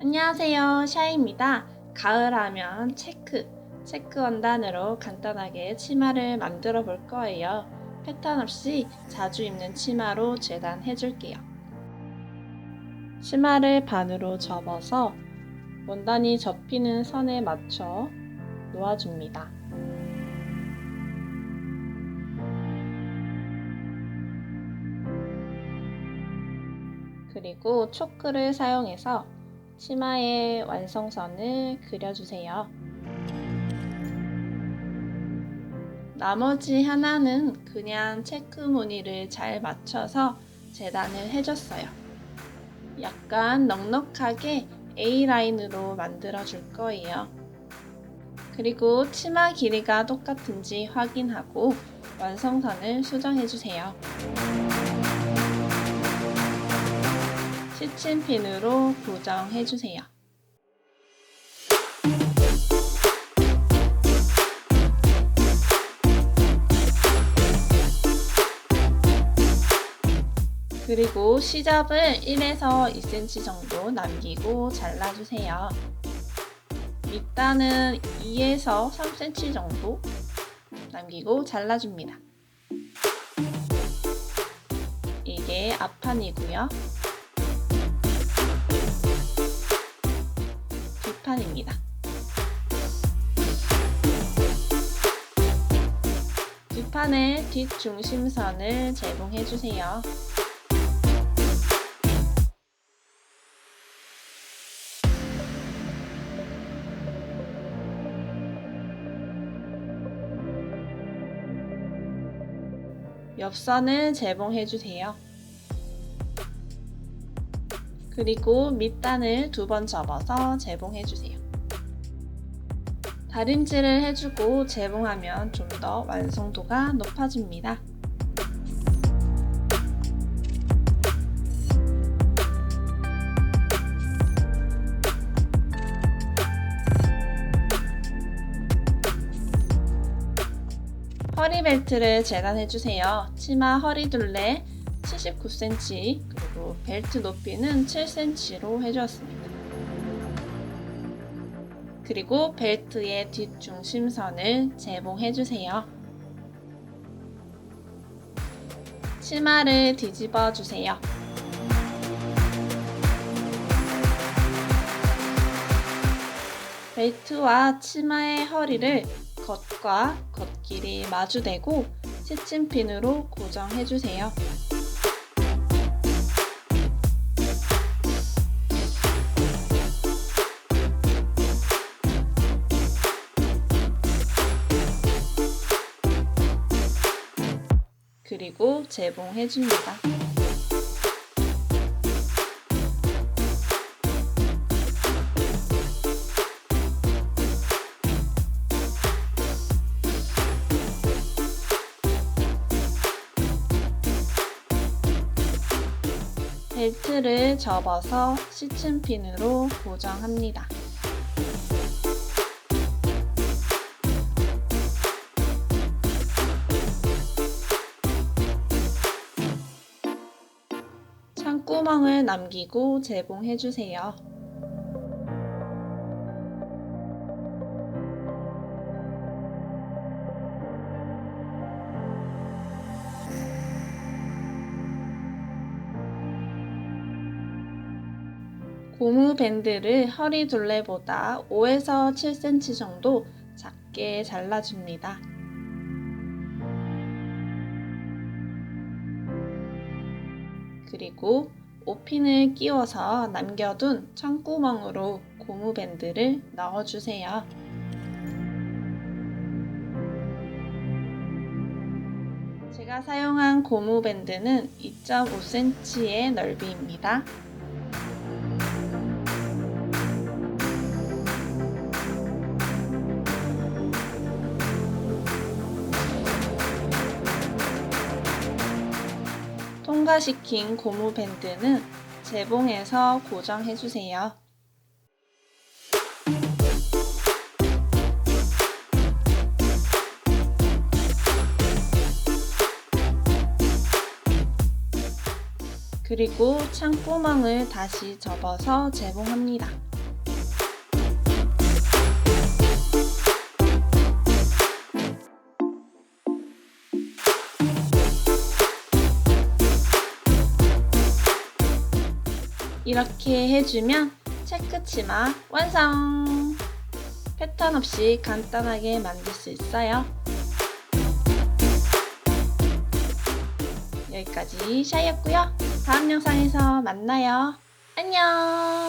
안녕하세요. 샤이입니다. 가을하면 체크, 체크 원단으로 간단하게 치마를 만들어 볼 거예요. 패턴 없이 자주 입는 치마로 재단해 줄게요. 치마를 반으로 접어서 원단이 접히는 선에 맞춰 놓아줍니다. 그리고 초크를 사용해서 치마의 완성선을 그려주세요. 나머지 하나는 그냥 체크 무늬를 잘 맞춰서 재단을 해줬어요. 약간 넉넉하게 A라인으로 만들어 줄 거예요. 그리고 치마 길이가 똑같은지 확인하고 완성선을 수정해 주세요. 시침핀으로 고정해 주세요. 그리고 시접을 1에서 2cm 정도 남기고 잘라주세요. 밑단은 2에서 3cm 정도 남기고 잘라줍니다. 이게 앞판이고요. 뒷판입니다. 뒷판에 뒷중심선을 제공해 주세요. 옆선을 제봉해주세요. 그리고 밑단을 두 번 접어서 재봉해주세요. 다림질을 해주고 재봉하면 좀 더 완성도가 높아집니다. 허리 벨트를 재단해주세요. 치마 허리 둘레 79cm 그리고 벨트 높이는 7cm로 해주었습니다. 그리고 벨트의 뒷중심선을 재봉해주세요. 치마를 뒤집어 주세요. 벨트와 치마의 허리를 겉과 겉길이 마주대고 시침핀으로 고정해주세요. 그리고 재봉해줍니다. 벨트를 접어서 시침핀으로 고정합니다. 창구멍을 남기고 재봉해주세요. 고무 밴드를 허리 둘레보다 5에서 7cm 정도 작게 잘라줍니다. 그리고 오핀을 끼워서 남겨둔 창구멍으로 고무 밴드를 넣어주세요. 제가 사용한 고무 밴드는 2.5cm의 넓이입니다. 통과시킨 고무 밴드는 재봉해서 고정해주세요. 그리고 창구멍을 다시 접어서 재봉합니다. 이렇게 해주면 체크 치마 완성! 패턴 없이 간단하게 만들 수 있어요. 여기까지 샤이였고요. 다음 영상에서 만나요. 안녕!